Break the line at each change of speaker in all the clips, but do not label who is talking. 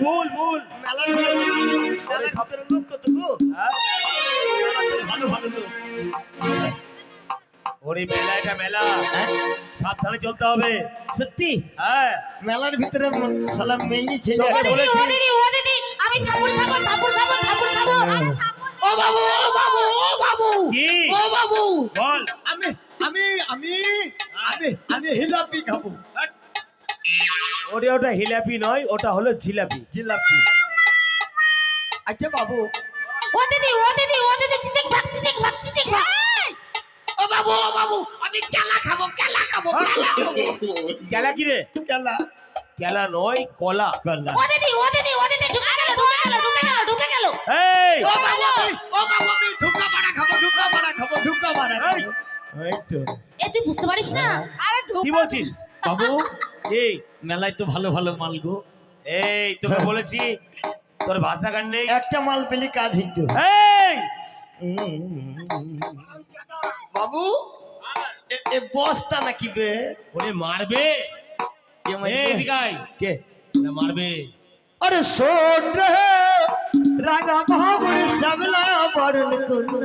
ভুল ভুল।
মেলার মেলার লোক কত গো
হ্যাঁ?
মেলাতে ভালো ভালো লোক
ওরে মেলা এটা মেলা।
হ্যাঁ?
সাবধানে চলতে হবে।
সত্যি?
হ্যাঁ।
মেলার ভিতরে সালাম মেয়ে ছেলে।
আমি ঠাকুর খাব ঠাকুর খাব ঠাকুর খাব
ও বাবু ও বাবু ও বাবু।
কি?
ও বাবু।
বল।
আমি আমি আমি আমি আমি হিলাপি খাব।
হাট। ওরে ওটা হিলাপি নয় ওটা হলো জিলাপি।
জিলাপি। আচ্ছা বাবু।
ও দিদি ও দিদি ও দিদি চিচিক ভাগ চিচিক ভাগ চিচিক ভাগ।
ও বাবু ও বাবু আমি কেলা খাব কেলা খাব কেলা খাব।
কেলা কি রে?
কেলা।
কেলা নয় কলা।
কেলা।
ও দিদি ও দিদি ও দিদি ঢুকে গেল ঢুকে গেল ঢুকে গেল ঢুকে গেল।
এই!
ও বাবু ও বাবু আমি ঢুকা বাড়া খাব ঢুকা বাড়া খাব ঢুকা বাড়া খাব। এই তো।
এ তুই বুঝতে পারিস না? আরে ঢুক
কি বলছিস?
বাবু মেলায় তো ভালো ভালো মাল গো।
এই তোকে বলেছি তোর ভাষা গান নেই?
একটা মাল পেলে কাজ হইতো।
এই!
বাবু এ বস্তা নাকি বে?
ওরে মারবে? এই দিকাই
কে?
মারবে।
আরে শোন রে রাজা
মহাবুর
সাবলা বরণ করুন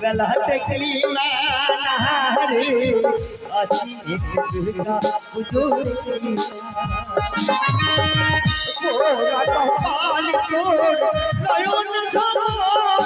বেলা দেখলি না রে আসি দুর্গা পুজো দেখলি ওরা কপাল তোর নয়ন ঝড়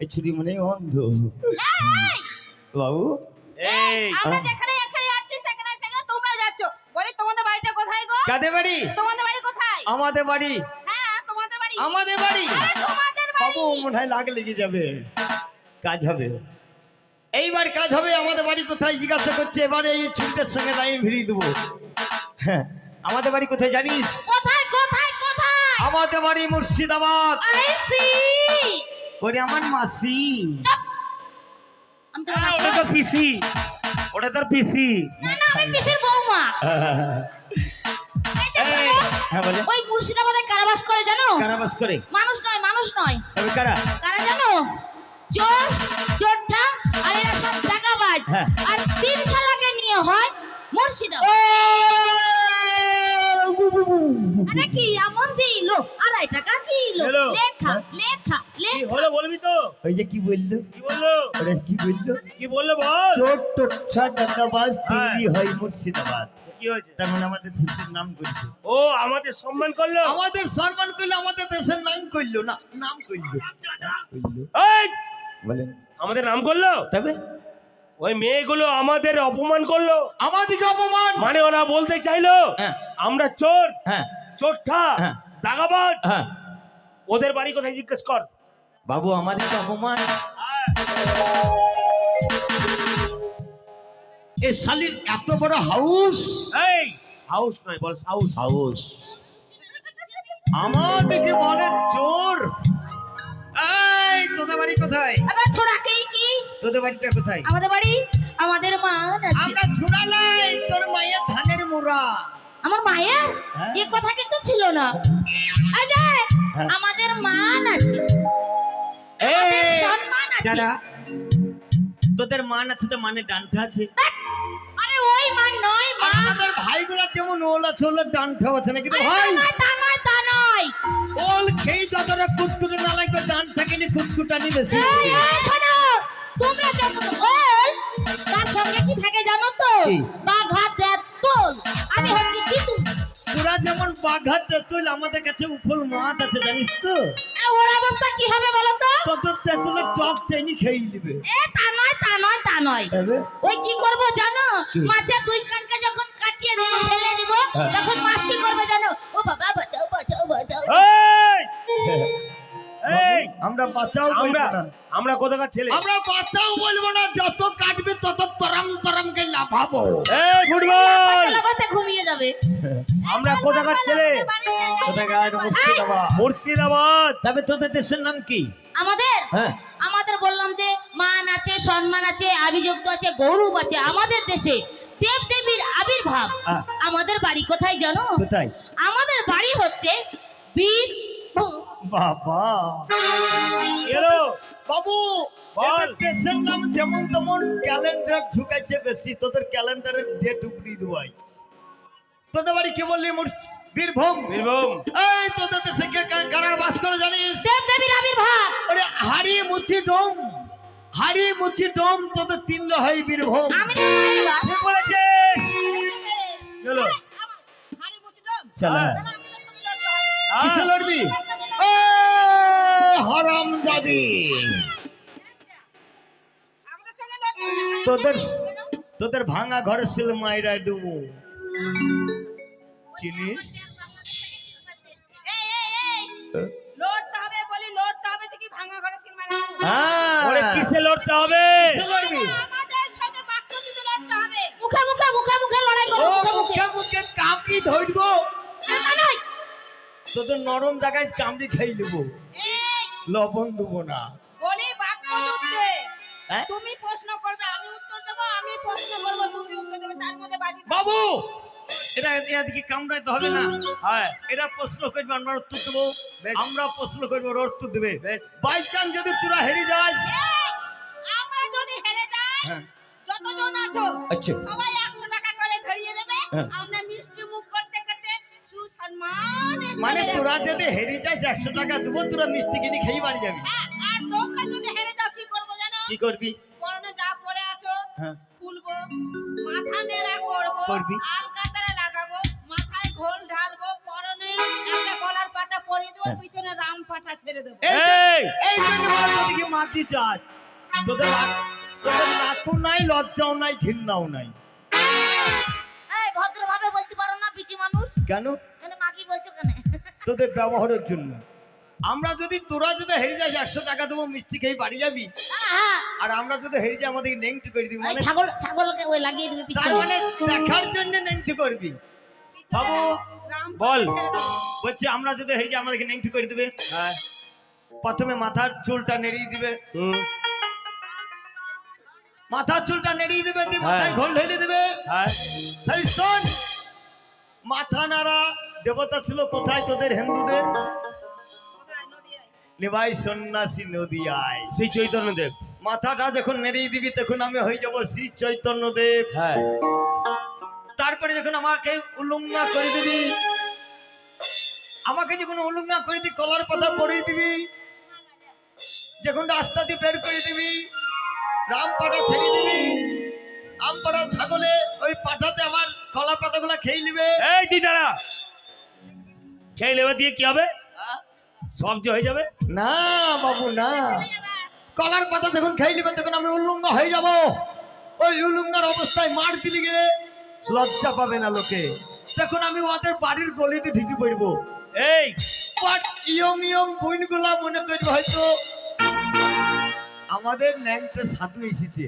এই
ছুরি মনে অন্ধ। বাবু?
এই।
আমরা যেখানে এখানে যাচ্ছি সেখানে সেখানে তোমরা যাচ্ছ। বলি তোমাদের বাড়িটা কোথায় গো?
কাদের বাড়ি?
তোমাদের বাড়ি কোথায়?
আমাদের বাড়ি।
হ্যাঁ তোমাদের বাড়ি।
আমাদের বাড়ি?
তোমাদের বাড়ি।
বাবু মনে হয় লাগ লেগে যাবে। কাজ হবে। এইবার কাজ হবে আমাদের বাড়ি কোথায় জিজ্ঞাসা করছে এবারে এই ছুটির সঙ্গে লাইন ভিড়িয়ে দেবো। হ্যাঁ আমাদের বাড়ি কোথায় জানিস?
কোথায় কোথায় কোথায়?
আমাদের বাড়ি মুর্শিদাবাদ।
আই সি
ওরে আমার মাসি।
আমি তো
আহ, ওটা তো পিসি। ওটা তোর পিসি।
না না আমি পিসের বৌমা।
হ্যাঁ বলে।
ওই মুর্শিদাবাদে কারাবাস করে জানো?
কারাবাস করে?
মানুষ নয় মানুষ নয়।
তবে কারা?
কারা জানো? চোর চোরটা আর এরা সব টাকাবাজ
হ্যাঁ।
আর তিন শালাকে নিয়ে হয় মুর্শিদাবাদ। আরে কি এমন দিল? আড়াই টাকা কিলো লেখা লেখা
কি
লেখা।
হলো বলবি তো?
ওই যে কি বলল?
কি বলল?
ওরা কি বলল?
কি বলল বল?
চোর টোট্টা টাকাবাজ
হ্যাঁ।
হয় মুর্শিদাবাদ।
কি হয়েছে?
তার মানে আমাদের দেশের নাম করছে
ও আমাদের সম্মান করল?
আমাদের সম্মান করলে আমাদের দেশের নাম করল না নাম করল করল।
এই!
বলেন।
আমাদের নাম করল?
তবে
ওই মেয়েগুলো আমাদের অপমান করল।
আমাদেরকে অপমান?
মানে ওরা বলতে চাইলো
হ্যাঁ।
আমরা চোর
হ্যাঁ।
চোরঠা
হ্যাঁ।
দাগাবাজ।
হ্যাঁ।
ওদের বাড়ি কোথায় জিজ্ঞেস কর।
বাবু আমাদেরকে অপমান। এ শালির এত বড় হাউস?
এই হাউস নয় বল হাউস
হাউস। আমাদেরকে বলে চোর। এই তোদের বাড়ি কোথায়?
আবার কি
তোদের বাড়িটা কোথায়?
আমাদের বাড়ি আমাদের মান আছে।
আমরা ছোড়ালাই তোর মায়ের ধানের মোড়া।
আমার মায়ের?
হ্যাঁ।
এ কথা কিন্তু ছিল না। অজয়
হ্যাঁ।
আমাদের মান আছে। আমাদের সম্মান আছে।
তোদের মান আছে তো মানে ডান্ঠা আছে।
আরে ওই মান নয় মা
আমাদের ভাইগুলা যেমন ওল আছে ওলের ডান্ঠা আছে নাকি ভাই?
নয় তা নয় তা নয়।
ওল যতটা কুটকুটে না লাগবে কুটকুটানি বেশি
এই, এই, শোনো তোমরা যেমন ওল তার সঙ্গে কি থাকে জানো তো? বাঘা তেঁতুল আমি হচ্ছি তিতু
তোরা যেমন বাঘা তেঁতুল আমাদের কাছে উফল মাছ আছে জানিস তো?
ওর অবস্থা কি হবে বলো তো?
কত তেঁতুলের টক টেনি খেয়ে দিবে
এ তা নয় তা নয় তা নয়। ওই কি করব জানো? মাছের দুই কানকে যখন কাটিয়ে দেবো ফেলে দিব
হ্যাঁ।
তখন মাছ কি করবে জানো? ও বাবা বাঁচাও বাঁচাও বাঁচাও।
আমরা বাঁচাও
আমরা আমরা কোথাকার ছেলে?
আমরা বাঁচাও বলব না যত কাটবে তত তরম লাফাবো।
এই ফুটবল!
লাফাতে ঘুমিয়ে যাবে।
আমরা কোথাকার ছেলে?
কোথাকার? মুর্শিদাবাদ।
মুর্শিদাবাদ!
তবে তোদের দেশের নাম কি?
আমাদের?
হ্যাঁ।
আমাদের বললাম যে মান আছে সম্মান আছে আভিযুক্ত আছে গৌরব আছে আমাদের দেশে। দেব দেবীর আবির্ভাব। আমাদের বাড়ি কোথায় জানো?
কোথায়?
আমাদের বাড়ি হচ্ছে বীর
বাবা।
এলো।
বাবু
বল।
এদের নাম যেমন তেমন ক্যালেন্ডার ঢুকাইছে বেশি তোদের ক্যালেন্ডারের ডেট উপরি দেওয়াই তোদের বাড়ি কে বললি বীরভূম?
বীরভূম।
এই তোদের দেশে কে কারা বাস করে জানিস?
দেব দেবীর আবির্ভাব।
ওরে হাড়ি মুচি ডোম। হাড়ি মুচি ডোম তোদের তিনলো হয় বীরভূম।
আমি।
ঠিক বলেছিস। এলো
চালা।
হ্যাঁ।
কিসে লড়বি? তোদের তোদের ভাঙা ঘরে ছিল মাইরাই দেবো চিনিস হ্যাঁ
কিসে লড়তে হবে
মুখে মুখে মুখে মুখে লড়াই করব মুখে
মুখে ধরবো। তোদের নরম জায়গায় কামড়ি খাই দেবো লবণ দেবো না।
বলি বাক্য দিতে
হ্যাঁ?
তুমি প্রশ্ন করবে আমি উত্তর দেবো আমি প্রশ্ন করব তুমি উত্তর দেবে তার মধ্যে বাজি
বাবু এটা এদিকে কামড়াইতে হবে না।
হ্যাঁ।
এরা প্রশ্ন করবে আমরা উত্তর দেবো। আমরা প্রশ্ন করব ওরা উত্তর দেবে। বাই চান্স যদি তোরা হেরে যাস।
আমরা যদি হেরে যাই
হ্যাঁ।
যতজন আছো
আচ্ছা।
সবাই একশো টাকা করে ধরিয়ে দেবে।
হ্যাঁ।
আমরা মিষ্টি মুখ করতে করতে সুসম্মানে
মানে তোরা যদি হেরে যাস একশো টাকা দেবো তোরা মিষ্টি কিনে খেয়ে বাড়ি যাবি।
হ্যাঁ, আর তোমরা যদি হেরে যাও কি করব জানো?
কি করবি?
পরনে যা পরে আছো খুলবো মাথা নেড়া করব
করবি।
আলকাতারা লাগাবো মাথায় ঘোল ঢালবো পরনে একটা কলার পাটা পরিয়ে দেবো। পিছনে রাম পাটা ছেড়ে দেবো।
এই
এই!
এই জন্য বলে তোদেরকে মাটি চাস তোদের তোদের লাখও নাই লজ্জাও নাই ঘৃণাও নাই।
ভদ্রভাবে বলতে পারো না পিটি মানুষ।
কেন? তোদের ব্যবহারের জন্য। আমরা যদি তোরা যদি হেরে যাস একশো টাকা দেবো মিষ্টি খেয়ে বাড়ি যাবি?
হ্যাঁ।
আর আমরা যদি হেরে যাই আমাদের নেংটি করে দিবি। মানে
ছাগল ছাগলকে ওই লাগিয়ে দিবে পিছনে
মানে দেখার জন্য নেংটি করবি। বাবু
বল।
বলছি আমরা যদি হেরে যাই আমাদেরকে নেংটি করে দিবে?
হ্যাঁ।
প্রথমে মাথার চুলটা নেড়িয়ে দিবে। মাথার চুলটা নেড়িয়ে দিবে দিয়ে
হ্যাঁ।
মাথায় ঘোল ঢেলে দেবে।
হ্যাঁ।
শোন মাথা নাড়া দেবতা ছিল কোথায় তোদের হিন্দুদের? নিবাই সন্ন্যাসী নদিয়ায়।
শ্রী চৈতন্যদেব।
মাথাটা যখন নেড়িয়ে দিবি তখন আমি হয়ে যাব শ্রী চৈতন্য দেব
হ্যাঁ।
তারপরে যখন আমাকে উলুঙ্গা করে দিবি আমাকে যখন উলুঙ্গা করে দিবি কলার পাতা পরিয়ে দিবি যখন রাস্তা দিয়ে বের করে দিবি রাম পাটা ছেড়ে দিবি আম পাড়া ছাগলে ওই পাটাতে আমার কলার পাতাগুলা খেয়ে নিবে।
এই দিদারা খেয়ে নেবে দিয়ে কি হবে? সব যে হয়ে যাবে?
না বাবু না। কলার পাতা যখন খেয়ে নিবে তখন আমি উল্লঙ্গ হয়ে যাব। ওই উল্লঙ্গার অবস্থায় মার দিলি গেলে লজ্জা পাবে না লোকে। তখন আমি ওদের বাড়ির গলিতে ঢুকে পড়ব।
এই!
বাট ইয়ং ইয়ং বইনগুলা মনে করবে হয়তো আমাদের ন্যাংটা সাধু এসেছে।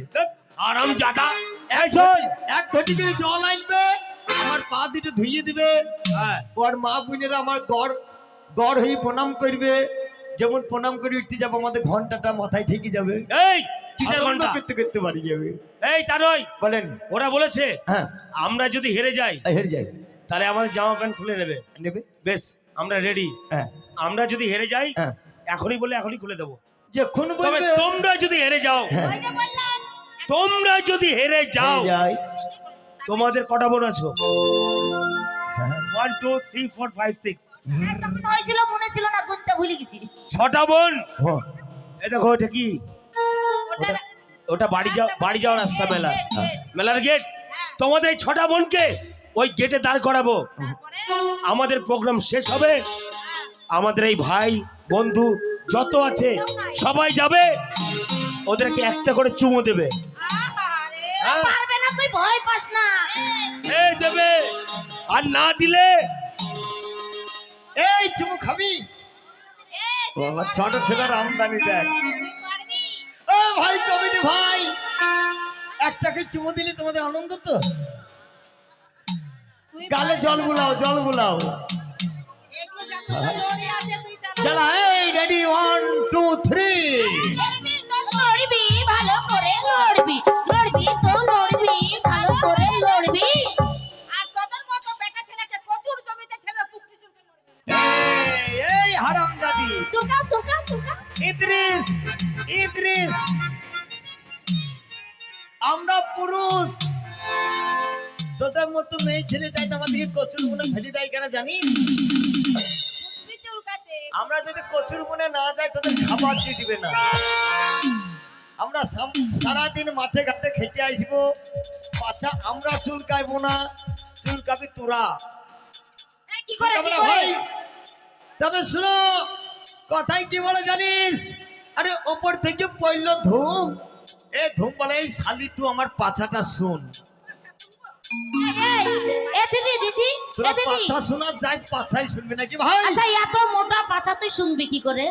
আরাম জাদা
এক ঘটি করে জল আনবে। আমার পা দুটো ধুইয়ে দিবে।
হ্যাঁ।
ওর মা বোনেরা আমার গড় গড় হয়ে প্রণাম করবে। যেমন প্রণাম করে উঠতে যাব আমাদের ঘন্টাটা মাথায় ঠিকই যাবে।
এই কিসের ঘণ্টা?
করতে করতে বাড়ি যাবে।
এই তা
বলেন।
ওরা বলেছে
হ্যাঁ।
আমরা যদি হেরে যাই
হেরে যাই।
তাহলে আমাদের জামা প্যান্ট খুলে নেবে।
নেবে?
বেশ আমরা রেডি
হ্যাঁ।
আমরা যদি হেরে যাই
হ্যাঁ।
এখনই বলে এখনই খুলে দেবো।
যখন
তোমরা যদি হেরে যাও
হ্যাঁ,
তোমরা যদি হেরে যাও
যাই।
তোমাদের কটা বোন আছো?
হ্যাঁ,
one two three four five six
হ্যাঁ, হয়েছিল মনে ছিল না গুনতে ভুলে গেছি।
ছটা বোন?
হ্যাঁ,
এ দেখো ওটা কি? ওটা বাড়ি যাও বাড়ি যাওয়ার রাস্তা মেলা মেলার। গেট তোমাদের এই ছটা বোনকে ওই গেটে দাঁড় করাবো। আমাদের প্রোগ্রাম শেষ হবে। আমাদের এই ভাই বন্ধু যত আছে সবাই যাবে। ওদেরকে একটা করে চুমো দেবে। হ্যাঁ।
ভয় পাস না।
এই দেবে আর না দিলে?
এই চুমু খাবি? ও আমার ছোট ছেলের আমদানি দেখ। ও ভাই কমিটি ভাই একটাকে চুমু দিলে তোমাদের আনন্দ তো? গালে জল বুলাও জল বুলাও।
চলা
এই ready one two three Idris Idris. আমরা পুরুষ। তোদের মতো মেয়ে ছেলে চাই তো আমাদেরকে কচুর মনে ফেলে দেয় কেন জানিস। আমরা যদি কচুর মনে না যাই তোদের খাবার দিয়ে দিবে না? আমরা সারাদিন মাঠে ঘাটে খেটে আসব। পাছা আমরা চুল কাইবো না? চুল কাবি তোরা।
এই, কি করে
তবে শুনো কথাই কি বলে জানিস? আরে ওপর থেকে পড়ল ধুম। এ ধুম বলে এই শালি তুই আমার পাছাটা শুন।
এই, এ দিদি দিদি
তোরা পাছা শোনা যাই পাছাই শুনবি নাকি ভাই?
আচ্ছা এত মোটা পাছা তুই শুনবি কি করে?